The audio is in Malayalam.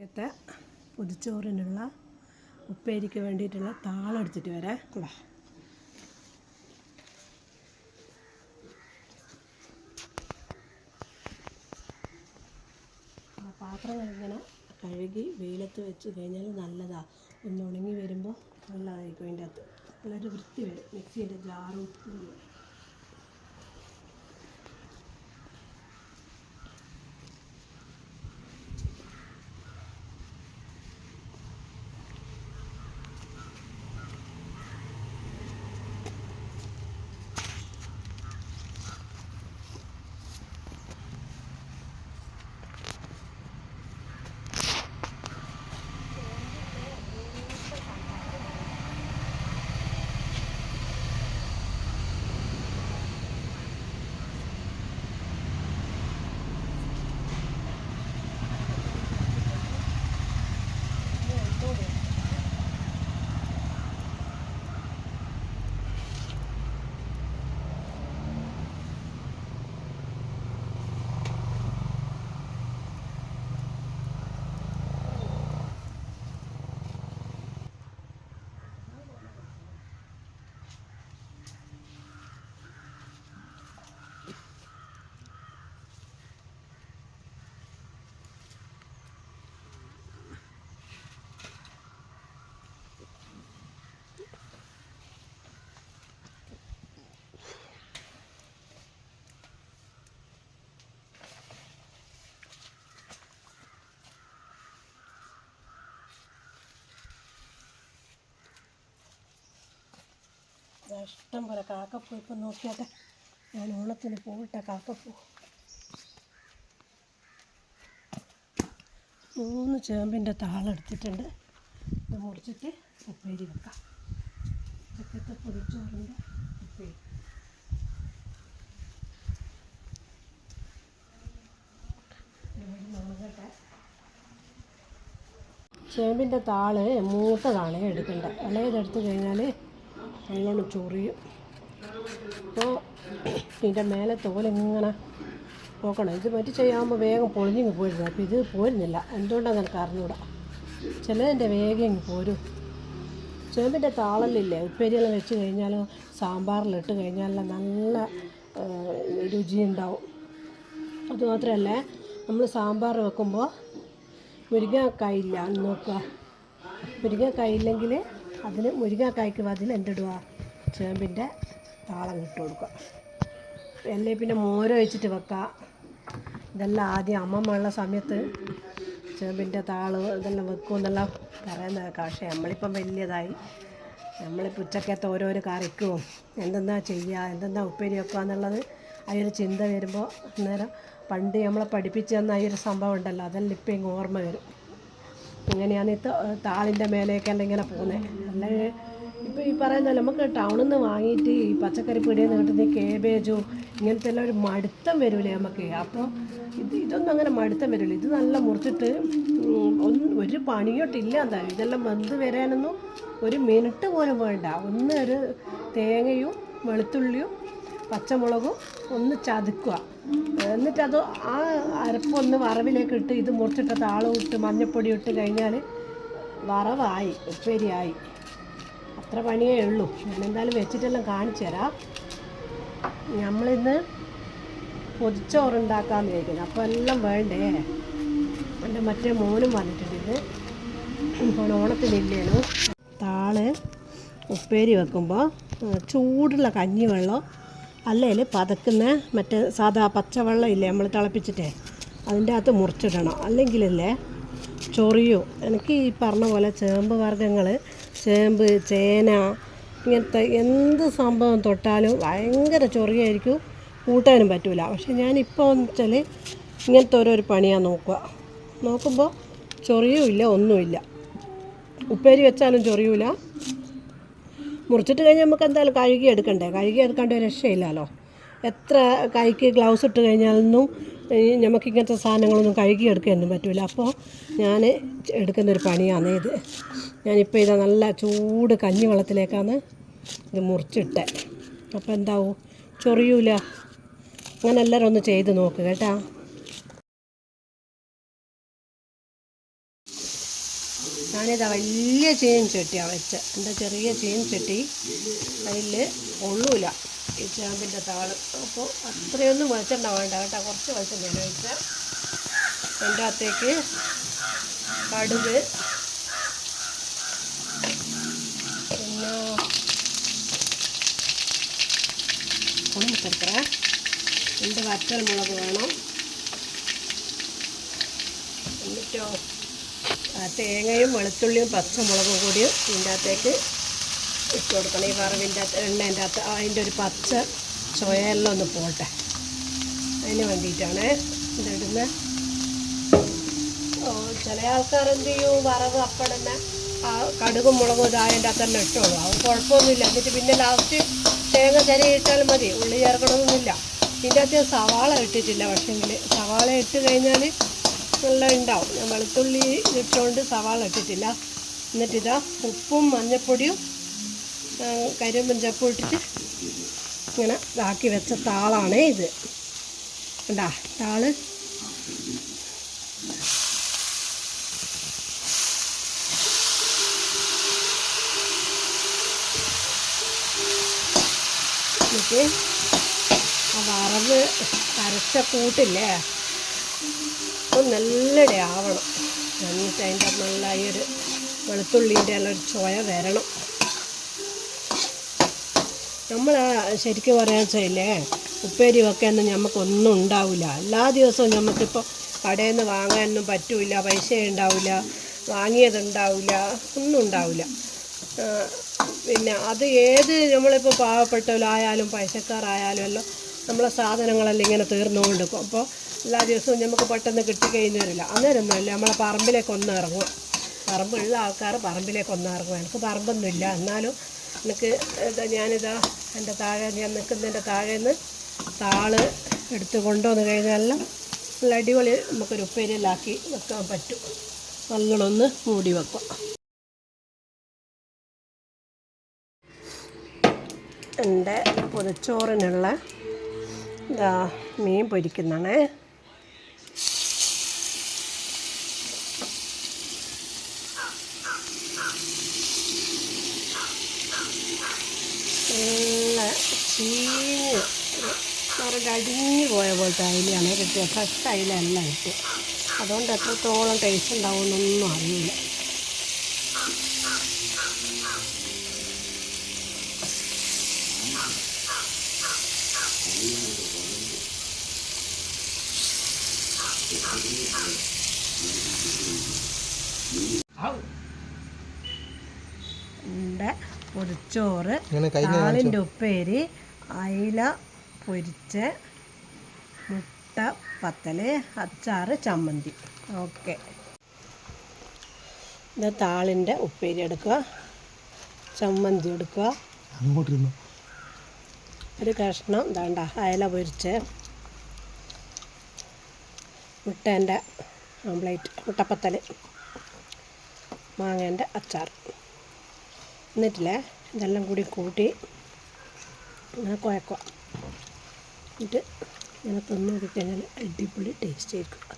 ഇന്നത്തെ പൊതിച്ചോറിനുള്ള ഉപ്പേരിക്ക് വേണ്ടിയിട്ടുള്ള താളം എടുത്തിട്ട് വരാം. പാത്രം ഇങ്ങനെ കഴുകി വെയിലത്ത് വെച്ച് കഴിഞ്ഞാൽ നല്ലതാണ് ഒന്ന് ഉണങ്ങി വരുമ്പോൾ നല്ലതായിരിക്കും അതിന്റെ അകത്ത്. നല്ലൊരു വൃത്തി വരും മിക്സീന്റെ ജാറും ഇഷ്ടം പോലെ കാക്കപ്പൂ ഇപ്പം നോക്കിയാട്ടെ. ഞാൻ ഓണത്തിന് പോയിട്ട കാക്കപ്പൂ. മൂന്ന് ചേമ്പിന്റെ താളെടുത്തിട്ടുണ്ട് ഇത് മുറിച്ചിട്ട് ഉപ്പേരി വെക്കാം. ചക്കത്തെ പൊതിച്ചോറിന്റെ ഉപ്പേരി. ചേമ്പിന്റെ താൾ മൂത്തതാണ് എടുക്കേണ്ടത്. ഇളയതെടുത്ത് കഴിഞ്ഞാൽ നല്ലോണം ചൊറിയും. അപ്പോൾ ഇതിന്റെ മേലെ തോലിങ്ങനെ നോക്കണം ഇത് മറ്റു ചെയ്യാകുമ്പോൾ വേഗം പൊളിഞ്ഞിങ്ങ് പോയിരുന്നു അപ്പോൾ ഇത് പോരുന്നില്ല. എന്തുകൊണ്ടാണ് നിനക്ക് അറിഞ്ഞൂടാ? ചിലതിന്റെ വേഗം ഇങ്ങ് പോരും. ചേമ്പിന്റെ താളലില്ലേ? ഉപ്പേരിയെല്ലാം വെച്ച് കഴിഞ്ഞാൽ സാമ്പാറിലിട്ട് കഴിഞ്ഞാൽ നല്ല രുചിയുണ്ടാവും. അതുമാത്രമല്ല നമ്മൾ സാമ്പാർ വെക്കുമ്പോൾ മുരിങ്ങക്കായില്ല നോക്കുക മുരിങ്ങക്കായില്ലെങ്കിൽ അതിന് മുരിങ്ങക്കായ്ക്ക് അതിൽ എന്തിടുക ചേമ്പിന്റെ താളം ഇട്ട് കൊടുക്കുക. അല്ലെങ്കിൽ പിന്നെ മോര് ഒഴിച്ചിട്ട് വെക്കുക. ഇതെല്ലാം ആദ്യം അമ്മമ്മ സമയത്ത് ചേമ്പിന്റെ താൾ ഇതെല്ലാം വെക്കും എന്നെല്ലാം പറയുന്നത് പക്ഷേ നമ്മളിപ്പം വലിയതായി. നമ്മളിപ്പോൾ ഉച്ചക്കത്തെ ഓരോരോ കറിക്കും. എന്തെന്നാ ചെയ്യുക എന്തെന്നാ ഉപ്പേരി വെക്കുക എന്നുള്ളത് ഒരു ചിന്ത വരുമ്പോൾ അന്നേരം പണ്ട് നമ്മളെ പഠിപ്പിച്ചു തന്ന ഈ ഒരു സംഭവം ഉണ്ടല്ലോ. അതെല്ലാം ഇപ്പം ഇങ്ങ് ഓർമ്മ വരും. ഇങ്ങനെയാണ് ഈ താളിന്റെ മേലെയൊക്കെ ഇങ്ങനെ പോകുന്നത് അല്ല ഇപ്പോൾ ഈ പറയുന്ന നമുക്ക് ടൗണിൽ നിന്ന് വാങ്ങിയിട്ട് ഈ പച്ചക്കറി പീടിയിൽ നിന്ന് കിട്ടുന്ന കേബേജോ ഇങ്ങനത്തെ എല്ലാം ഒരു മടുത്തം വരില്ലേ നമുക്ക്. അപ്പോൾ ഇത് ഇതൊന്നും അങ്ങനെ മടുത്തം വരില്ല ഇത് നല്ല മുറിച്ചിട്ട് ഒന്ന് ഒരു പണിയോട്ടില്ല എന്താ? ഇതെല്ലാം വെന്ത് വരാനൊന്നും ഒരു മിനിറ്റ് പോലും വേണ്ട. ഒന്ന് ഒരു തേങ്ങയും വെളുത്തുള്ളിയും പച്ചമുളകും ഒന്ന് ചതുക്കുക. എന്നിട്ടത് ആ അരപ്പൊന്ന് വറവിലേക്ക് ഇട്ട് ഇത് മുറിച്ചിട്ട താളം ഇട്ട് മഞ്ഞപ്പൊടി ഇട്ട് കഴിഞ്ഞാൽ വറവായി ഉപ്പേരിയായി. അത്ര പണിയേ ഉള്ളൂ. ഞാൻ എന്തായാലും വെച്ചിട്ടെല്ലാം കാണിച്ചു തരാം. നമ്മളിന്ന് പൊതിച്ചോറുണ്ടാക്കാമെന്ന് വിചാരിക്കുന്നത് അപ്പോൾ എല്ലാം വേണ്ടേ? എന്റെ മറ്റേ മോനും വന്നിട്ടുണ്ട് ഇത്. ഇപ്പോൾ ഓണത്തിനില്ലേനു താൾ ഉപ്പേരി വെക്കുമ്പോൾ ചൂടുള്ള കഞ്ഞിവെള്ളം അല്ലെങ്കിൽ പതക്കുന്ന മറ്റേ സാധാ പച്ചവെള്ളം ഇല്ലേ നമ്മൾ തിളപ്പിച്ചിട്ടേ അതിന്റെ അകത്ത് മുറിച്ചിടണം. അല്ലെങ്കിലല്ലേ ചൊറിയോ. എനിക്ക് ഈ പറഞ്ഞ പോലെ ചേമ്പ് വർഗങ്ങൾ ചേമ്പ് ചേന ഇങ്ങനത്തെ എന്ത് സംഭവം തൊട്ടാലും ഭയങ്കര ചൊറിയായിരിക്കും കൂട്ടാനും പറ്റില്ല പക്ഷെ ഞാനിപ്പോൾ എന്ന് വെച്ചാൽ ഇങ്ങനത്തെ ഓരോരു പണിയാണ് നോക്കുക. നോക്കുമ്പോൾ ചൊറിയുമില്ല ഒന്നുമില്ല. ഉപ്പേരി വെച്ചാലും ചൊറിയൂല. മുറിച്ചിട്ട് കഴിഞ്ഞാൽ നമുക്ക് എന്തായാലും കഴുകി എടുക്കണ്ടേ? കഴുകി എടുക്കാണ്ട് രക്ഷയില്ലല്ലോ എത്ര കൈക്ക് ഗ്ലൗസ് ഇട്ട് കഴിഞ്ഞാലൊന്നും നമുക്ക് ഇങ്ങനത്തെ സാധനങ്ങളൊന്നും കഴുകി എടുക്കാനൊന്നും പറ്റില്ല അപ്പോൾ ഞാൻ എടുക്കുന്നൊരു പണിയാണ് ഇത്. ഞാനിപ്പോൾ ഇതാ നല്ല ചൂട് കഞ്ഞി വെള്ളത്തിലേക്കാണ് ഇത് മുറിച്ചിട്ടെ. അപ്പോൾ എന്താവും? ചൊറിയൂല. അങ്ങനെ എല്ലാവരും ഒന്ന് ചെയ്ത് നോക്ക് കേട്ടാ. ഞാനിതാ വലിയ ചീൻ ചട്ടിയാണ് വെച്ച്. എന്റെ ചെറിയ ചീൻ ചട്ടി. അതിൽ കൊള്ളൂല ഈ ചേമ്പിന്റെ താൾ. അപ്പോൾ അത്രയൊന്നും വെളിച്ചെണ്ണ വേണ്ട കേട്ടോ. കുറച്ച് വെളിച്ചെണ്ണ വെച്ചാൽ അതിന്റെ അകത്തേക്ക് കടുക്. പിന്നെ ഉണമിട്ടെടുക്കറേ രണ്ട് വറ്റൽ മുളക് വേണം. എന്നിട്ടോ തേങ്ങയും വെളുത്തുള്ളിയും പച്ചമുളകും കൂടിയും ഇതിന്റെ അകത്തേക്ക് ഇട്ട് കൊടുക്കണം. ഈ വറവിന്റെ അകത്ത് എണ്ണേന്റെ അകത്ത് അതിന്റെ ഒരു പച്ച ചുവയെല്ലാം ഒന്ന് പോട്ടെ. അതിന് വേണ്ടിയിട്ടാണ് ഇതിടുന്നത് ഓ ചില ആൾക്കാർ എന്ത് ചെയ്യും? വറവ് അപ്പടുന്ന ആ കടുകും മുളകും ഇതായതിന്റെ അകത്ത് തന്നെ ഇട്ടോളൂ. അത് കുഴപ്പമൊന്നുമില്ല. എന്നിട്ട് പിന്നെ ലാസ്റ്റ് തേങ്ങ ചെറിയ ഇട്ടാലും മതി. ഉള്ളി ചേർക്കണമെന്നില്ല. ഇതിന്റെ അകത്ത് സവാള ഇട്ടിട്ടില്ല പക്ഷേങ്കിൽ സവാള ഇട്ട് കഴിഞ്ഞാൽ നല്ല ഉണ്ടാവും. ഞാൻ വെളുത്തുള്ളി ഇട്ടുകൊണ്ട് സവാള ഇട്ടിട്ടില്ല. എന്നിട്ടിതാ ഉപ്പും മഞ്ഞൾപ്പൊടിയും ആ, കരിമ്പും ചപ്പും ഇട്ടിട്ട് ഇങ്ങനെ ഇതാക്കി വെച്ച താളാണേ ഇത്. കണ്ടാ? താൾ. എന്നിട്ട് ആ വറവ് അരച്ച കൂട്ടില്ലേ? അത് നല്ലടെ ആവണം. എന്നിട്ട് അതിന്റെ നല്ല ഈ ഒരു വെളുത്തുള്ളീന്റെ ചുവ വരണം. നമ്മൾ ശരിക്കും പറയാൻ വെച്ചാലേ ഉപ്പേരി വെക്കാനൊന്നും നമുക്കൊന്നും ഉണ്ടാവില്ല. എല്ലാ ദിവസവും നമുക്കിപ്പോൾ കടയിൽ നിന്ന് വാങ്ങാനൊന്നും പറ്റില്ല പൈസ ഉണ്ടാവില്ല വാങ്ങിയതുണ്ടാവില്ല ഒന്നും ഉണ്ടാവില്ല. പിന്നെ അത് ഏത് നമ്മളിപ്പോൾ പാവപ്പെട്ടവരായാലും പൈസക്കാരായാലും എല്ലാം നമ്മളെ സാധനങ്ങളെല്ലാം ഇങ്ങനെ തീർന്നുകൊണ്ടിരിക്കും. അപ്പോൾ എല്ലാ ദിവസവും നമുക്ക് പെട്ടെന്ന് കിട്ടിക്കഴിഞ്ഞു വരില്ല. അന്നേരമൊന്നുമില്ല നമ്മളെ പറമ്പിലേക്ക് ഒന്ന് ഇറങ്ങും പറമ്പുള്ള ആൾക്കാർ പറമ്പിലേക്ക് ഒന്ന് ഇറങ്ങും എനിക്ക് പറമ്പൊന്നുമില്ല. എന്നാലും എനിക്ക് ഇതാ ഞാനിതാ എന്റെ താഴെ ഞാൻ നിൽക്കുന്നതിന്റെ താഴെ നിന്ന് താൾ എടുത്ത് കൊണ്ടുവന്ന് കഴിഞ്ഞാലും നല്ല അടിപൊളി നമുക്കൊരു ഉപ്പേരിയിലാക്കി വെക്കാൻ പറ്റും. നല്ലോണമൊന്ന് മൂടി വെക്കാം. എന്റെ പൊതിച്ചോറിനുള്ള മീൻ പൊരിക്കുന്നതാണ്. ചീഞ്ഞ് നിറയെ അടിഞ്ഞു പോയ പോലത്തെ അയിലാണ് കിട്ടിയത് ഫ്രഷ് അയിലല്ല കിട്ടിയത് അതുകൊണ്ട് എത്രത്തോളം ടേസ്റ്റ് ഉണ്ടാവുമെന്നൊന്നും അറിയില്ല. ഉണ്ട് പൊതിച്ചോറ് താളിന്റെ ഉപ്പേരി അയില പൊരിച്ച് മുട്ട പത്തൽ അച്ചാറ് ചമ്മന്തി. ഓക്കെ. ഇത് താളിന്റെ ഉപ്പേരി എടുക്കുക. ചമ്മന്തി എടുക്കുക. ഒരു കഷ്ണം വേണ്ട അയല പൊരിച്ച് മുട്ടേന്റെ ഓംപ്ലേറ്റ് മുട്ടപ്പത്തൽ മാങ്ങേന്റെ അച്ചാർ. എന്നിട്ടില്ലേ ഇതെല്ലാം കൂടി കൂട്ടി ഇങ്ങനെ കുഴക്കുക. എന്നിട്ട് ഇങ്ങനെ തിന്നു നോക്കിക്കഴിഞ്ഞാൽ അടിപൊളി ടേസ്റ്റ് ആയിരിക്കും.